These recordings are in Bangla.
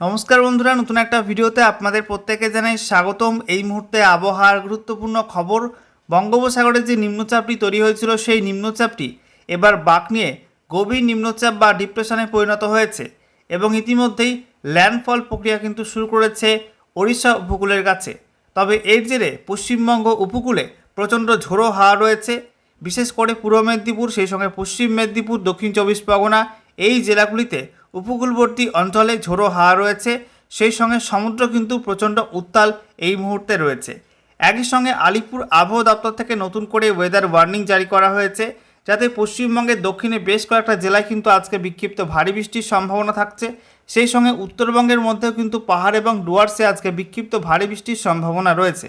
নমস্কার বন্ধুরা, নতুন একটা ভিডিওতে আপনাদের প্রত্যেকে জানাই স্বাগতম। এই মুহূর্তে আবহাওয়ার গুরুত্বপূর্ণ খবর, বঙ্গোপসাগরে যে নিম্নচাপটি তৈরি হয়েছিল, সেই নিম্নচাপটি এবার বাঁক নিয়ে গভীর নিম্নচাপ বা ডিপ্রেশনে পরিণত হয়েছে এবং ইতিমধ্যেই ল্যান্ডফল প্রক্রিয়া কিন্তু শুরু করেছে ওড়িশা উপকূলের কাছে। তবে এর জেরে পশ্চিমবঙ্গ উপকূলে প্রচণ্ড ঝোড়ো হাওয়া রয়েছে, বিশেষ করে পূর্ব মেদিনীপুর, সেই সঙ্গে পশ্চিম মেদিনীপুর, দক্ষিণ চব্বিশ পরগনা, এই জেলাগুলিতে উপকূলবর্তী অঞ্চলে ঝোড়ো হাওয়া রয়েছে, সেই সঙ্গে সমুদ্র কিন্তু প্রচণ্ড উত্তাল এই মুহূর্তে রয়েছে। একই সঙ্গে আলিপুর আবহাওয়া দপ্তর থেকে নতুন করে ওয়েদার ওয়ার্নিং জারি করা হয়েছে, যাতে পশ্চিমবঙ্গের দক্ষিণে বেশ কয়েকটা জেলায় কিন্তু আজকে বিক্ষিপ্ত ভারী বৃষ্টির সম্ভাবনা থাকছে। সেই সঙ্গে উত্তরবঙ্গের মধ্যেও কিন্তু পাহাড় এবং ডুয়ার্সে আজকে বিক্ষিপ্ত ভারী বৃষ্টির সম্ভাবনা রয়েছে।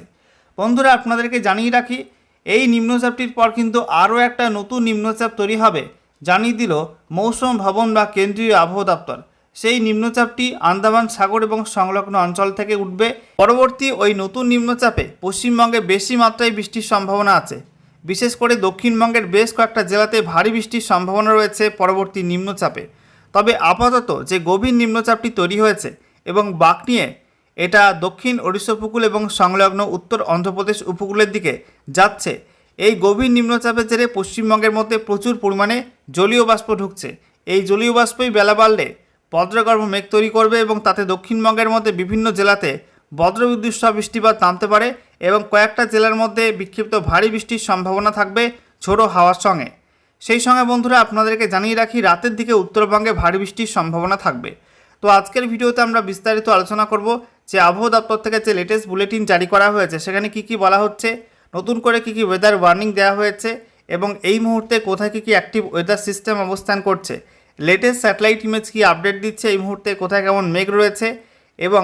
বন্ধুরা, আপনাদেরকে জানিয়ে রাখি, এই নিম্নচাপটির পর কিন্তু আরও একটা নতুন নিম্নচাপ তৈরি হবে। জানিয়ে দিল, মৌসুম ভবন বা কেন্দ্রীয় আবহাওয়া দপ্তর। সেই নিম্নচাপটি আন্দামান সাগর এবং সংলগ্ন অঞ্চল থেকে উঠবে। পরবর্তী ওই নতুন নিম্নচাপে পশ্চিমবঙ্গে বেশি মাত্রায় বৃষ্টির সম্ভাবনা আছে। বিশেষ করে দক্ষিণবঙ্গের বেশ কয়েকটা জেলাতে ভারী বৃষ্টির সম্ভাবনা রয়েছে পরবর্তী নিম্নচাপে। তবে আপাতত যে গভীর নিম্নচাপটি তৈরি হয়েছে এবং বাঁক নিয়ে, এটা দক্ষিণ ওড়িশা উপকূল এবং সংলগ্ন উত্তর অন্ধ্রপ্রদেশ উপকূলের দিকে যাচ্ছে। এই গভীর নিম্নচাপের জেরে পশ্চিমবঙ্গের মধ্যে প্রচুর পরিমাণে জলীয় বাষ্প ঢুকছে। এই জলীয় বাষ্পই বেলা বাড়লে বজ্রগর্ভ মেঘ তৈরি করবে এবং তাতে দক্ষিণবঙ্গের মধ্যে বিভিন্ন জেলাতে বজ্রবিদ্যুৎ সহ বৃষ্টিপাত নামতে পারে এবং কয়েকটা জেলার মধ্যে বিক্ষিপ্ত ভারী বৃষ্টির সম্ভাবনা থাকবে ঝোড়ো হাওয়ার সঙ্গে। সেই সঙ্গে বন্ধুরা আপনাদেরকে জানিয়ে রাখি, রাতের দিকে উত্তরবঙ্গে ভারী বৃষ্টির সম্ভাবনা থাকবে। তো আজকের ভিডিওতে আমরা বিস্তারিত আলোচনা করব যে আবহাওয়া দপ্তর থেকে যে লেটেস্ট বুলেটিন জারি করা হয়েছে, সেখানে কি কি বলা হচ্ছে, নতুন করে কি কি ওয়েদার ওয়ার্নিং দেওয়া হয়েছে এবং এই মুহূর্তে কোথায় কী কি অ্যাক্টিভ ওয়েদার সিস্টেম অবস্থান করছে? লেটেস্ট স্যাটেলাইট ইমেজ কি আপডেট দিচ্ছে? এই মুহূর্তে কোথায় কেমন মেঘ রয়েছে? এবং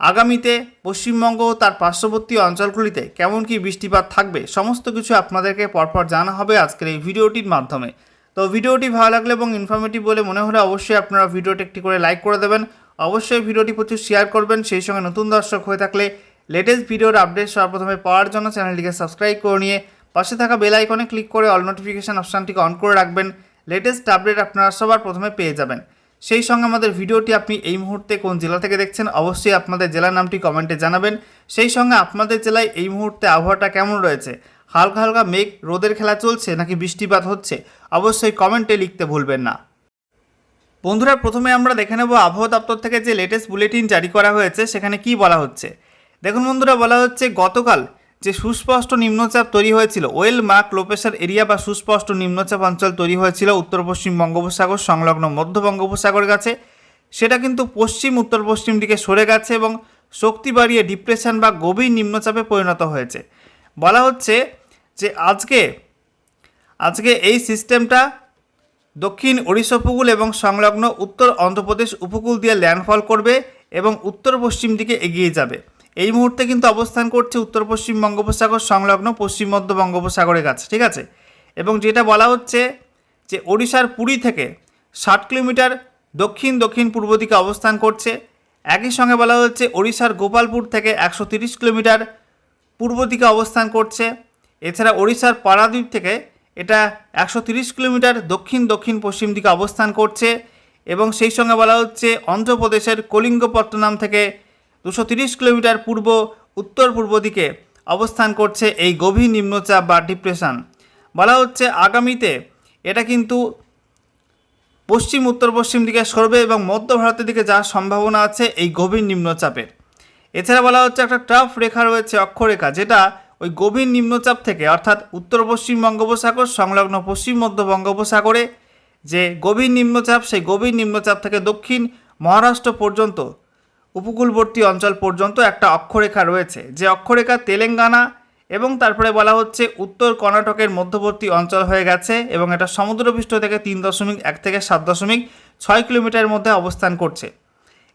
আগামীতে পশ্চিমবঙ্গ ও তার পার্শ্ববর্তী অঞ্চলগুলিতে কেমন কি বৃষ্টিপাত থাকবে? সমস্ত কিছু আপনাদেরকে পরপর জানা হবে আজকের এই ভিডিওটির মাধ্যমে। তো ভিডিওটি ভালো লাগলে এবং ইনফরমেটিভ বলে মনে হলে অবশ্যই আপনারা ভিডিওটি একটি করে লাইক করে দেবেন। অবশ্যই ভিডিওটি প্রচুর শেয়ার করবেন। সেই সঙ্গে নতুন দর্শক হয়ে থাকলে লেটেস্ট ভিডিওর আপডেট সর্বপ্রথমে পাওয়ার জন্য চ্যানেলটিকে সাবস্ক্রাইব করে নিয়ে পাশে থাকা বেল আইকনে ক্লিক করে অল নোটিফিকেশান অপশানটিকে অন করে রাখবেন। লেটেস্ট আপডেট আপনারা সবার প্রথমে পেয়ে যাবেন। সেই সঙ্গে আমাদের ভিডিওটি আপনি এই মুহূর্তে কোন জেলা থেকে দেখছেন অবশ্যই আপনাদের জেলার নামটি কমেন্টে জানাবেন। সেই সঙ্গে আপনাদের জেলায় এই মুহূর্তে আবহাওয়াটা কেমন রয়েছে? হালকা হালকা মেঘ, রোদের খেলা চলছে নাকি বৃষ্টিপাত হচ্ছে? অবশ্যই কমেন্টে লিখতে ভুলবেন না। বন্ধুরা, প্রথমে আমরা দেখে নেব আবহাওয়া দপ্তর থেকে যে লেটেস্ট বুলেটিন জারি করা হয়েছে, সেখানে কি বলা হচ্ছে? দেখুন বন্ধুরা, বলা হচ্ছে গতকাল যে সুস্পষ্ট নিম্নচাপ তৈরি হয়েছিল। ওয়েল মার্ক লোপেশার এরিয়া বা সুস্পষ্ট নিম্নচাপ অঞ্চল তৈরি হয়েছিল উত্তর পশ্চিম বঙ্গোপসাগর সংলগ্ন মধ্য বঙ্গোপসাগরের কাছে সেটা কিন্তু পশ্চিম, উত্তর পশ্চিম দিকে সরে গেছে এবং শক্তি বাড়িয়ে ডিপ্রেশন বা গভীর নিম্নচাপে পরিণত হয়েছে। বলা হচ্ছে যে আজকে আজকে এই সিস্টেমটা দক্ষিণ ওড়িশা উপকূল এবং সংলগ্ন উত্তর অন্ধ্রপ্রদেশ উপকূল দিয়ে ল্যান্ডফল করবে এবং উত্তর পশ্চিম দিকে এগিয়ে যাবে। এই মুহূর্তে কিন্তু অবস্থান করছে উত্তর পশ্চিম বঙ্গোপসাগর সংলগ্ন পশ্চিম মধ্য বঙ্গোপসাগরের কাছে, ঠিক আছে? এবং যেটা বলা হচ্ছে যে ওড়িশার পুরী থেকে ষাট কিলোমিটার দক্ষিণ দক্ষিণ পূর্ব দিকে অবস্থান করছে। একই সঙ্গে বলা হচ্ছে ওড়িশার গোপালপুর থেকে একশো তিরিশ কিলোমিটার পূর্ব দিকে অবস্থান করছে। এছাড়া ওড়িশার পারাদ্বীপ থেকে এটা একশো তিরিশ কিলোমিটার দক্ষিণ দক্ষিণ পশ্চিম দিকে অবস্থান করছে। এবং সেই সঙ্গে বলা হচ্ছে অন্ধ্রপ্রদেশের কলিঙ্গপট্টনম থেকে দুশো কিলোমিটার পূর্ব, উত্তর পূর্ব দিকে অবস্থান করছে এই গভীর নিম্নচাপ বা ডিপ্রেশন। বলা হচ্ছে আগামীতে এটা কিন্তু পশ্চিম, উত্তর, পশ্চিম দিকে সরবে এবং মধ্য ভারতের দিকে যাওয়ার সম্ভাবনা আছে এই গভীর নিম্নচাপের। এছাড়া বলা হচ্ছে একটা ট্রাফ রেখা রয়েছে, অক্ষরেখা, যেটা ওই গভীর নিম্নচাপ থেকে, অর্থাৎ উত্তর পশ্চিম বঙ্গোপসাগর সংলগ্ন পশ্চিম মধ্য বঙ্গোপসাগরে যে গভীর নিম্নচাপ, সেই গভীর নিম্নচাপ থেকে দক্ষিণ মহারাষ্ট্র পর্যন্ত উপকূলবর্তী অঞ্চল পর্যন্ত একটা অক্ষরেখা রয়েছে। যে অক্ষরেখা তেলেঙ্গানা এবং তারপরে বলা হচ্ছে উত্তর কর্ণাটকের মধ্যবর্তী অঞ্চল হয়ে গেছে এবং এটা সমুদ্রপৃষ্ঠ থেকে তিন দশমিক এক থেকে সাত দশমিক ছয় কিলোমিটারের মধ্যে অবস্থান করছে।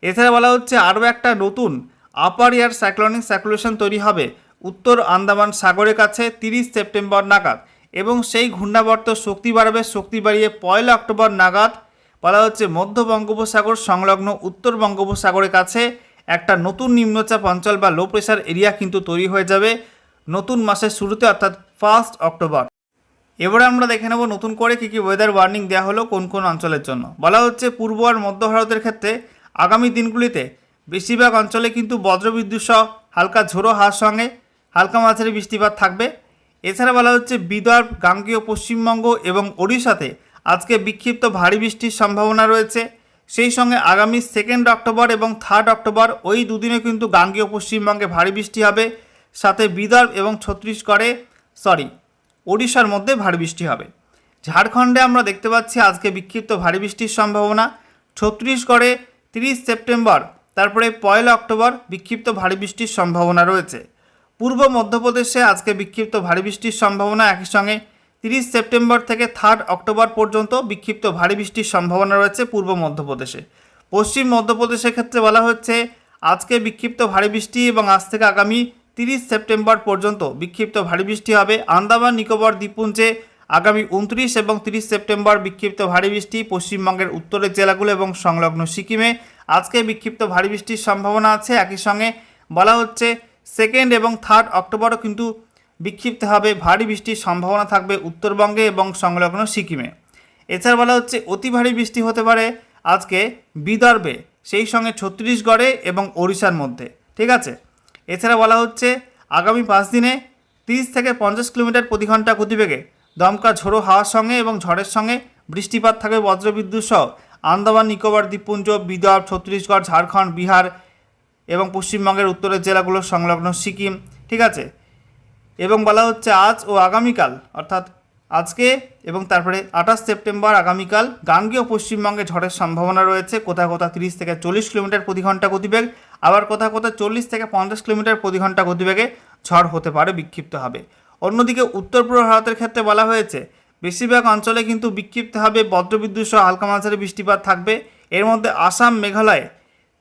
এছাড়া বলা হচ্ছে আরও একটা নতুন আপার এয়ার সাইক্লোনিক সার্কুলেশন তৈরি হবে উত্তর আন্দামান সাগরের কাছে তিরিশ সেপ্টেম্বর নাগাদ এবং সেই ঘূর্ণাবর্ত শক্তি বাড়াবে শক্তি বাড়িয়ে পয়লা অক্টোবর নাগাদ বলা হচ্ছে মধ্য বঙ্গোপসাগর সংলগ্ন উত্তর বঙ্গোপসাগরের কাছে। একটা নতুন নিম্নচাপ অঞ্চল বা লো প্রেশার এরিয়া কিন্তু তৈরি হয়ে যাবে নতুন মাসের শুরুতে, অর্থাৎ ফার্স্ট অক্টোবর। এবারে আমরা দেখে নেব নতুন করে কী কী ওয়েদার ওয়ার্নিং দেওয়া হলো কোন কোন অঞ্চলের জন্য। বলা হচ্ছে পূর্ব আর মধ্য ভারতের ক্ষেত্রে আগামী দিনগুলিতে বেশিরভাগ অঞ্চলে কিন্তু বজ্রবিদ্যুৎ সহ হালকা ঝোড়ো হাওয়ার সঙ্গে হালকা মাঝারি বৃষ্টিপাত থাকবে। এছাড়া বলা হচ্ছে বিদর্ভ, গাঙ্গীয়, পশ্চিমবঙ্গ এবং ওড়িশাতে আজকে বিক্ষিপ্ত ভারী বৃষ্টির সম্ভাবনা রয়েছে। সেই সঙ্গে আগামী সেকেন্ড অক্টোবর এবং থার্ড অক্টোবর ওই দুদিনে কিন্তু গাঙ্গীয় পশ্চিমবঙ্গে ভারী বৃষ্টি হবে। সাথে বিদর্ভ এবং ছত্তিশগড়ে সরি ওড়িশার মধ্যে ভারী বৃষ্টি হবে। ঝাড়খণ্ডে আমরা দেখতে পাচ্ছি আজকে বিক্ষিপ্ত ভারী বৃষ্টির সম্ভাবনা। ছত্তিশগড়ে তিরিশ সেপ্টেম্বর, তারপরে পয়লা অক্টোবর বিক্ষিপ্ত ভারী বৃষ্টির সম্ভাবনা রয়েছে। পূর্ব মধ্যপ্রদেশে আজকে বিক্ষিপ্ত ভারী বৃষ্টির সম্ভাবনা একই সঙ্গে তিরিশ সেপ্টেম্বর থেকে থার্ড অক্টোবর পর্যন্ত বিক্ষিপ্ত ভারী বৃষ্টির সম্ভাবনা রয়েছে পূর্ব মধ্যপ্রদেশে। পশ্চিম মধ্যপ্রদেশের ক্ষেত্রে বলা হচ্ছে, আজকে বিক্ষিপ্ত ভারী বৃষ্টি এবং আজ থেকে আগামী তিরিশ সেপ্টেম্বর পর্যন্ত বিক্ষিপ্ত ভারী বৃষ্টি হবে। আন্দামান, নিকোবর, দ্বীপপুঞ্জে আগামী উনত্রিশ এবং তিরিশ সেপ্টেম্বর বিক্ষিপ্ত ভারী বৃষ্টি পশ্চিমবঙ্গের উত্তরের জেলাগুলো এবং সংলগ্ন সিকিমে। আজকে বিক্ষিপ্ত ভারী বৃষ্টির সম্ভাবনা আছে। একই সঙ্গে বলা হচ্ছে, সেকেন্ড এবং থার্ড অক্টোবরও কিন্তু বিক্ষিপ্ত হবে ভারী বৃষ্টির সম্ভাবনা থাকবে উত্তরবঙ্গে এবং সংলগ্ন সিকিমে। এছাড়া বলা হচ্ছে, অতি ভারী বৃষ্টি হতে পারে আজকে বিদর্ভে, সেই সঙ্গে ছত্তিশগড়ে এবং ওড়িশার মধ্যে, ঠিক আছে? এছাড়া বলা হচ্ছে, আগামী পাঁচ দিনে তিরিশ থেকে পঞ্চাশ কিলোমিটার প্রতি ঘণ্টা গতিবেগে দমকা ঝোড়ো হাওয়ার সঙ্গে এবং ঝড়ের সঙ্গে বৃষ্টিপাত থাকবে বজ্রবিদ্যুৎ সহ আন্দামান, নিকোবর, দ্বীপপুঞ্জ, বিদর্ভ, ছত্তিশগড়, ঝাড়খণ্ড, বিহার এবং পশ্চিমবঙ্গের উত্তরের জেলাগুলোর সংলগ্ন সিকিম, ঠিক আছে? এবং বলা হচ্ছে আজ ও আগামীকাল, অর্থাৎ আজকে এবং তারপরে আঠাশ সেপ্টেম্বর আগামীকাল গাঙ্গেয় পশ্চিমবঙ্গে ঝড়ের সম্ভাবনা রয়েছে। কোথাও কোথাও তিরিশ থেকে চল্লিশ কিলোমিটার প্রতি ঘণ্টা গতিবেগ, আবার কোথাও কোথাও চল্লিশ থেকে পঞ্চাশ কিলোমিটার প্রতি ঘণ্টা গতিবেগে ঝড় হতে পারে, বিক্ষিপ্ত হবে। অন্যদিকে উত্তর পূর্ব ভারতের ক্ষেত্রে বলা হয়েছে, বেশিরভাগ অঞ্চলে কিন্তু বিক্ষিপ্ত হবে বজ্রবিদ্যুৎ সহ হালকা মাঝারি বৃষ্টিপাত থাকবে। এর মধ্যে আসাম, মেঘালয়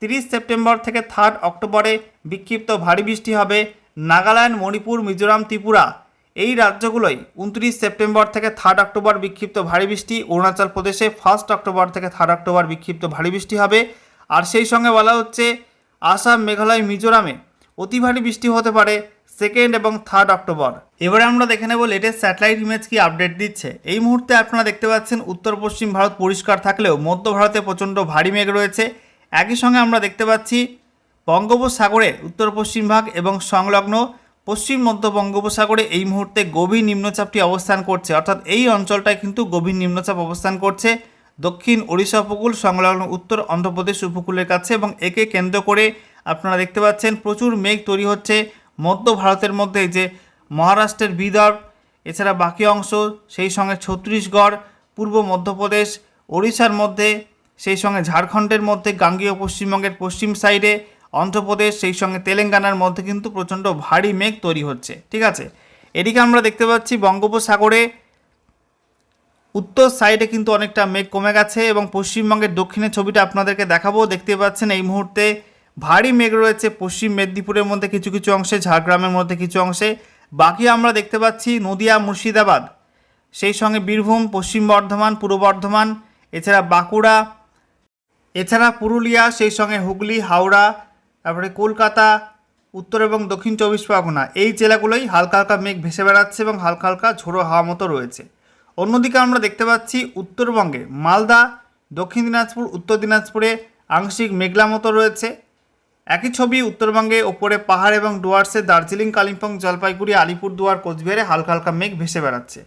তিরিশ সেপ্টেম্বর থেকে থার্ড অক্টোবরে বিক্ষিপ্ত ভারী বৃষ্টি হবে। নাগাল্যান্ড, মণিপুর, মিজোরাম, ত্রিপুরা এই রাজ্যগুলোই উনত্রিশ সেপ্টেম্বর থেকে থার্ড অক্টোবর বিক্ষিপ্ত ভারী বৃষ্টি। অরুণাচল প্রদেশে ফার্স্ট অক্টোবর থেকে থার্ড অক্টোবর বিক্ষিপ্ত ভারী বৃষ্টি হবে। আর সেই সঙ্গে বলা হচ্ছে, আসাম, মেঘালয়, মিজোরামে অতি ভারী বৃষ্টি হতে পারে সেকেন্ড এবং থার্ড অক্টোবর। এবারে আমরা দেখে নেব লেটেস্ট স্যাটেলাইট ইমেজ কি আপডেট দিচ্ছে। এই মুহূর্তে আপনারা দেখতে পাচ্ছেন, উত্তর পশ্চিম ভারত পরিষ্কার থাকলেও মধ্য ভারতে প্রচণ্ড ভারী মেঘ রয়েছে। একই সঙ্গে আমরা দেখতে পাচ্ছি বঙ্গোপসাগরে উত্তর পশ্চিম ভাগ এবং সংলগ্ন পশ্চিম মধ্য বঙ্গোপসাগরে এই মুহূর্তে গভীর নিম্নচাপটি অবস্থান করছে। অর্থাৎ এই অঞ্চলটায় কিন্তু গভীর নিম্নচাপ অবস্থান করছে। দক্ষিণ ওড়িশা উপকূল, সংলগ্ন উত্তর অন্ধ্রপ্রদেশ উপকূলের কাছে এবং একে কেন্দ্র করে আপনারা দেখতে পাচ্ছেন প্রচুর মেঘ তৈরি হচ্ছে। মধ্য ভারতের মধ্যে যে মহারাষ্ট্রের বিদর্ভ, এছাড়া বাকি অংশ, সেই সঙ্গে ছত্তিশগড়, পূর্ব মধ্যপ্রদেশ, ওড়িশার মধ্যে, সেই সঙ্গে ঝাড়খণ্ডের মধ্যে, গাঙ্গীয় পশ্চিমবঙ্গের পশ্চিম সাইডে অন্ধ্রপ্রদেশ, সেই সঙ্গে তেলেঙ্গানার মধ্যে কিন্তু প্রচণ্ড ভারী মেঘ তৈরি হচ্ছে, ঠিক আছে? এদিকে আমরা দেখতে পাচ্ছি বঙ্গোপসাগরে উত্তর সাইডে কিন্তু অনেকটা মেঘ কমে গেছে এবং পশ্চিমবঙ্গের দক্ষিণে ছবিটা আপনাদেরকে দেখাবো। দেখতে পাচ্ছেন এই মুহূর্তে ভারী মেঘ রয়েছে পশ্চিম মেদিনীপুরের মধ্যে কিছু কিছু অংশে, ঝাড়গ্রামের মধ্যে কিছু অংশে। বাকি আমরা দেখতে পাচ্ছি নদিয়া, মুর্শিদাবাদ, সেই সঙ্গে বীরভূম, পশ্চিম বর্ধমান, পূর্ব বর্ধমান, এছাড়া বাঁকুড়া, এছাড়া পুরুলিয়া, সেই সঙ্গে হুগলি, হাওড়া তারপরে কলকাতা, উত্তর এবং দক্ষিণ চব্বিশ পরগনা, এই জেলাগুলোই হালকা হালকা মেঘ ভেসে বেড়াচ্ছে এবং হালকা হালকা ঝোড়ো হাওয়া মতো রয়েছে। অন্যদিকে আমরা দেখতে পাচ্ছি উত্তরবঙ্গে মালদা, দক্ষিণ দিনাজপুর, উত্তর দিনাজপুরে আংশিক মেঘলা মতো রয়েছে। একই ছবি উত্তরবঙ্গে ওপরে পাহাড় এবং ডুয়ার্সে দার্জিলিং, কালিম্পং, জলপাইগুড়ি, আলিপুরদুয়ার, কোচবিহারে হালকা হালকা মেঘ ভেসে বেড়াচ্ছে।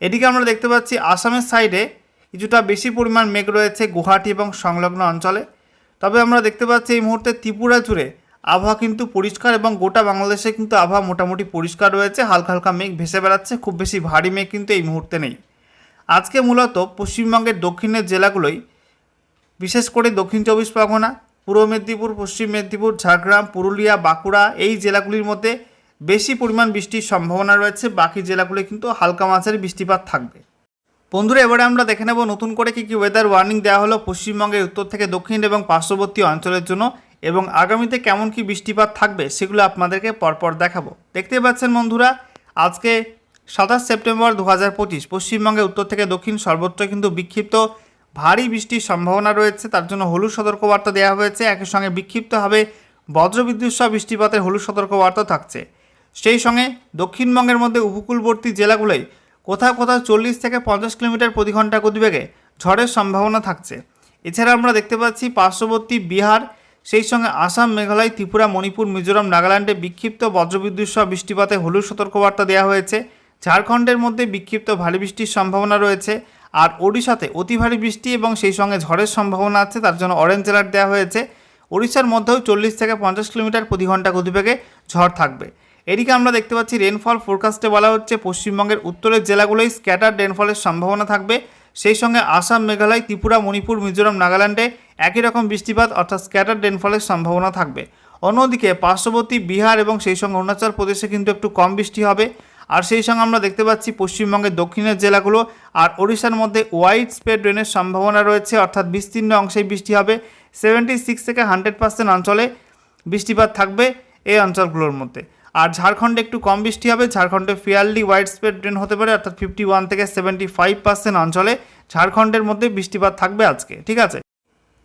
এদিকে আমরা দেখতে পাচ্ছি আসামের সাইডে কিছুটা বেশি পরিমাণ মেঘ রয়েছে গুয়াহাটি এবং সংলগ্ন অঞ্চলে। তবে আমরা দেখতে পাচ্ছি এই মুহূর্তে ত্রিপুরা জুড়ে আবহাওয়া কিন্তু পরিষ্কার এবং গোটা বাংলাদেশে কিন্তু আবহাওয়া মোটামুটি পরিষ্কার রয়েছে, হালকা হালকা মেঘ ভেসে বেড়াচ্ছে, খুব বেশি ভারী মেঘ কিন্তু এই মুহূর্তে নেই। আজকে মূলত পশ্চিমবঙ্গের দক্ষিণের জেলাগুলোই বিশেষ করে দক্ষিণ চব্বিশ পরগনা, পূর্ব মেদিনীপুর, পশ্চিম মেদিনীপুর, ঝাড়গ্রাম, পুরুলিয়া, বাঁকুড়া এই জেলাগুলির মধ্যে বেশি পরিমাণ বৃষ্টির সম্ভাবনা রয়েছে। বাকি জেলাগুলি কিন্তু হালকা মাছের বৃষ্টিপাত থাকবে। বন্ধুরা, এবারে আমরা দেখে নেব নতুন করে কী কী ওয়েদার ওয়ার্নিং দেওয়া হলো পশ্চিমবঙ্গের উত্তর থেকে দক্ষিণ এবং পার্শ্ববর্তী অঞ্চলের জন্য এবং আগামীতে কেমন কি বৃষ্টিপাত থাকবে সেগুলো আপনাদেরকে পরপর দেখাবো। দেখতে পাচ্ছেন বন্ধুরা, আজকে সাতাশ সেপ্টেম্বর দু হাজার পঁচিশ, পশ্চিমবঙ্গের উত্তর থেকে দক্ষিণ সর্বত্র কিন্তু বিক্ষিপ্ত ভারী বৃষ্টির সম্ভাবনা রয়েছে। তার জন্য হলুদ সতর্কবার্তা দেওয়া হয়েছে। একই সঙ্গে বিক্ষিপ্ত হবে বজ্রবিদ্যুৎ সহ বৃষ্টিপাতের হলুদ সতর্কবার্তা থাকছে। সেই সঙ্গে দক্ষিণবঙ্গের মধ্যে উপকূলবর্তী জেলাগুলোয় কোথাও কোথাও চল্লিশ থেকে পঞ্চাশ কিলোমিটার প্রতি ঘণ্টা গতিবেগে ঝড়ের সম্ভাবনা থাকছে। এছাড়া আমরা দেখতে পাচ্ছি পার্শ্ববর্তী বিহার, সেই সঙ্গে আসাম, মেঘালয়, ত্রিপুরা, মণিপুর, মিজোরাম, নাগাল্যান্ডে বিক্ষিপ্ত বজ্রবিদ্যুৎ সহ বৃষ্টিপাতে হলুদ সতর্কবার্তা দেওয়া হয়েছে। ঝাড়খণ্ডের মধ্যে বিক্ষিপ্ত ভারী বৃষ্টির সম্ভাবনা রয়েছে আর ওড়িশাতে অতি ভারী বৃষ্টি এবং সেই সঙ্গে ঝড়ের সম্ভাবনা আছে, তার জন্য অরেঞ্জ অ্যালার্ট দেওয়া হয়েছে। ওড়িশার মধ্যেও চল্লিশ থেকে পঞ্চাশ কিলোমিটার প্রতি ঘণ্টা গতিবেগে ঝড় থাকবে। এদিকে আমরা দেখতে পাচ্ছি রেনফল ফোরকাস্টে বলা হচ্ছে পশ্চিমবঙ্গের উত্তরের জেলাগুলোই স্ক্যাটার রেনফলের সম্ভাবনা থাকবে। সেই সঙ্গে আসাম, মেঘালয়, ত্রিপুরা, মণিপুর, মিজোরাম, নাগাল্যান্ডে একই রকম বৃষ্টিপাত অর্থাৎ স্ক্যাটার রেনফলের সম্ভাবনা থাকবে। অন্যদিকে পার্শ্ববর্তী বিহার এবং সেই সঙ্গে অরুণাচল প্রদেশে কিন্তু একটু কম বৃষ্টি হবে। আর সেই সঙ্গে আমরা দেখতে পাচ্ছি পশ্চিমবঙ্গের দক্ষিণের জেলাগুলো আর ওড়িশার মধ্যে ওয়াইড স্প্রেড রেনের সম্ভাবনা রয়েছে, অর্থাৎ বিস্তীর্ণ অংশেই বৃষ্টি হবে। সেভেন্টি সিক্স থেকে হান্ড্রেড পার্সেন্ট অঞ্চলে বৃষ্টিপাত থাকবে এই অঞ্চলগুলোর মধ্যে। আর ঝাড়খণ্ডে একটু কম বৃষ্টি হবে। ঝাড়খণ্ডে ফিয়ারলি ওয়াইড স্প্রেড রেন হতে পারে, অর্থাৎ ফিফটি ওয়ান থেকে সেভেন্টি ফাইভ পার্সেন্ট অঞ্চলে। ঝাড়খণ্ডের মধ্যে বৃষ্টিপাত থাকবে আজকে, ঠিক আছে?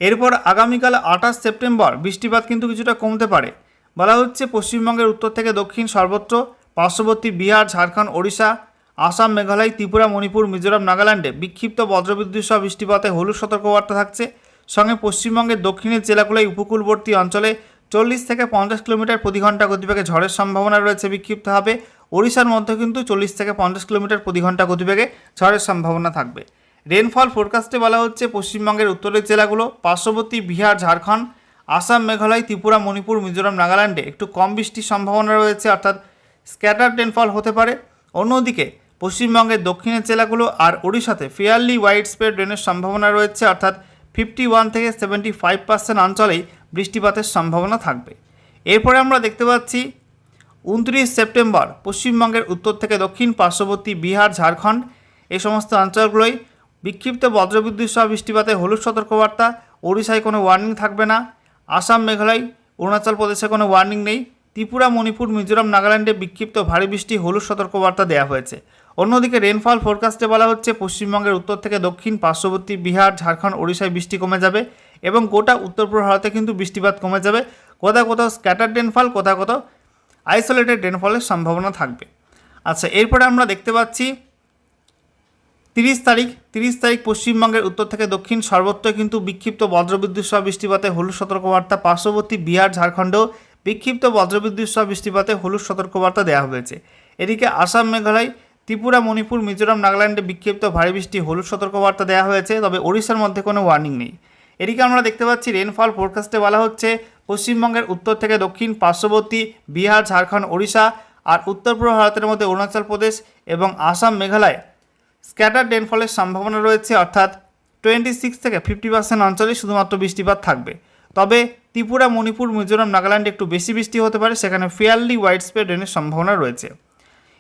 এরপর আগামীকাল আঠাশ সেপ্টেম্বর, বৃষ্টিপাত কিন্তু কিছুটা কমতে পারে। বলা হচ্ছে পশ্চিমবঙ্গের উত্তর থেকে দক্ষিণ সর্বত্র, পার্শ্ববর্তী বিহার, ঝাড়খণ্ড, ওড়িশা, আসাম, মেঘালয়, ত্রিপুরা, মণিপুর, মিজোরাম, নাগাল্যান্ডে বিক্ষিপ্ত বজ্রবিদ্যুৎ সহ বৃষ্টিপাতে হলুদ সতর্কবার্তা থাকছে। সঙ্গে পশ্চিমবঙ্গের দক্ষিণের জেলাগুলোয় উপকূলবর্তী অঞ্চলে চল্লিশ থেকে পঞ্চাশ কিলোমিটার প্রতি ঘণ্টা গতিবেগে ঝড়ের সম্ভাবনা রয়েছে, বিক্ষিপ্তভাবে। ওড়িশার মধ্যে কিন্তু চল্লিশ থেকে পঞ্চাশ কিলোমিটার প্রতি ঘণ্টা গতিবেগে ঝড়ের সম্ভাবনা থাকবে। রেনফল ফোরকাস্টে বলা হচ্ছে, পশ্চিমবঙ্গের উত্তরের জেলাগুলো পার্শ্ববর্তী বিহার, ঝাড়খণ্ড, আসাম, মেঘালয়, ত্রিপুরা, মণিপুর, মিজোরাম, নাগাল্যান্ডে একটু কম বৃষ্টির সম্ভাবনা রয়েছে, অর্থাৎ স্ক্যাটার রেনফল হতে পারে। অন্যদিকে পশ্চিমবঙ্গের দক্ষিণের জেলাগুলো আর ওড়িশাতে ফেয়ারলি ওয়াইড স্প্রেড রেনের সম্ভাবনা রয়েছে, অর্থাৎ ফিফটি ওয়ান থেকে সেভেন্টি ফাইভ পার্সেন্ট অঞ্চলেই বৃষ্টিপাতের সম্ভাবনা থাকবে। এরপরে আমরা দেখতে পাচ্ছি, উনত্রিশ সেপ্টেম্বর পশ্চিমবঙ্গের উত্তর থেকে দক্ষিণ পার্শ্ববর্তী বিহার, ঝাড়খণ্ড এই সমস্ত অঞ্চলগুলোই বিক্ষিপ্ত বজ্রবিদ্যুৎ সহ বৃষ্টিপাতে হলুদ সতর্কবার্তা, ওড়িশায় কোনো ওয়ার্নিং থাকবে না, আসাম, মেঘালয়, অরুণাচল প্রদেশে কোনো ওয়ার্নিং নেই, ত্রিপুরা, মণিপুর, মিজোরাম, নাগাল্যান্ডে বিক্ষিপ্ত ভারী বৃষ্টি, হলুদ সতর্কবার্তা দেওয়া হয়েছে। অন্যদিকে রেনফল ফোরকাস্টে বলা হচ্ছে পশ্চিমবঙ্গের উত্তর থেকে দক্ষিণ, পার্শ্ববর্তী বিহার, ঝাড়খণ্ড, ওড়িশায় বৃষ্টি কমে যাবে এবং গোটা উত্তর পূর্ব ভারতে কিন্তু বৃষ্টিপাত কমে যাবে। কোথাও কোথাও স্ক্যাটার রেনফল কোথাও কোথাও আইসোলেটেড রেনফলের সম্ভাবনা থাকবে। আচ্ছা এরপরে আমরা দেখতে পাচ্ছি তিরিশ তারিখ তিরিশ তারিখ পশ্চিমবঙ্গের উত্তর থেকে দক্ষিণ, সর্বত্র কিন্তু বিক্ষিপ্ত বজ্রবিদ্যুৎ সহ বৃষ্টিপাতে হলুদ সতর্কবার্তা, পার্শ্ববর্তী বিহার ঝাড়খণ্ডেও বিক্ষিপ্ত বজ্রবিদ্যুৎ সহ বৃষ্টিপাতে হলুদ সতর্কবার্তা দেওয়া হয়েছে। এদিকে আসাম, মেঘালয় ত্রিপুরা, মণিপুর, মিজোরাম, নাগাল্যান্ডে বিক্ষিপ্ত ভারী বৃষ্টি, হলুদ সতর্কবার্তা দেওয়া হয়েছে, তবে ওড়িশার মধ্যে কোনো ওয়ার্নিং নেই। এদিকে আমরা দেখতে পাচ্ছি রেনফল ফোরকাস্টে বলা হচ্ছে, পশ্চিমবঙ্গের উত্তর থেকে দক্ষিণ, পার্শ্ববর্তী বিহার, ঝাড়খণ্ড, ওড়িশা আর উত্তর পূর্ব ভারতের মধ্যে অরুণাচল প্রদেশ এবং আসাম, মেঘালয় স্ক্যাটার রেনফলের সম্ভাবনা রয়েছে, অর্থাৎ টোয়েন্টি সিক্স থেকে ফিফটি পার্সেন্ট অঞ্চলে শুধুমাত্র বৃষ্টিপাত থাকবে। তবে ত্রিপুরা, মণিপুর, মিজোরাম, নাগাল্যান্ডে একটু বেশি বৃষ্টি হতে পারে, সেখানে ফেয়ারলি ওয়াইড স্প্রেড রেনের সম্ভাবনা রয়েছে।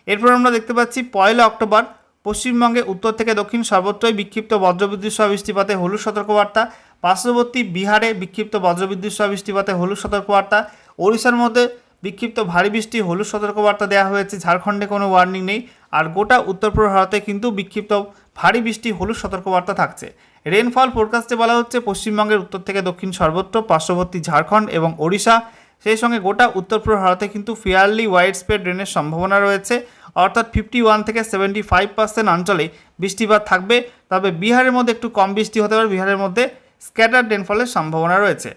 এরপর আমরা দেখতে পাচ্ছি পয়লা অক্টোবর পশ্চিমবঙ্গে উত্তর থেকে দক্ষিণ সর্বত্রই বিক্ষিপ্ত বজ্রবিদ্যুৎ সহ বৃষ্টিপাতে হলুদ সতর্কবার্তা, পার্শ্ববর্তী বিহারে বিক্ষিপ্ত বজ্রবিদ্যুৎ সহ বৃষ্টিপাতে হলুদ সতর্কবার্তা, ওড়িশার মধ্যে বিক্ষিপ্ত ভারী বৃষ্টি, হলুদ সতর্কবার্তা দেওয়া হয়েছে, ঝাড়খণ্ডে কোনো ওয়ার্নিং নেই, আর গোটা উত্তর পূর্ব ভারতে কিন্তু বিক্ষিপ্ত ভারী বৃষ্টি, হলুদ সতর্কবার্তা থাকছে। রেনফল ফোরকাস্টে বলা হচ্ছে, পশ্চিমবঙ্গের উত্তর থেকে দক্ষিণ সর্বত্র, পার্শ্ববর্তী ঝাড়খণ্ড এবং ওড়িশা সেই সঙ্গে গোটা উত্তর পূর্ব ভারতে কিন্তু ফেয়ারলি ওয়াইড স্প্রেড রেনের সম্ভাবনা রয়েছে। অর্থাৎ ফিফটি ওয়ান থেকে সেভেন্টি ফাইভ পার্সেন্ট অঞ্চলে বৃষ্টিপাত থাকবে। তবে বিহারের মধ্যে একটু কম বৃষ্টি হতে পারে। বিহারের মধ্যে স্ক্যাটার রেনফলের সম্ভাবনা রয়েছে।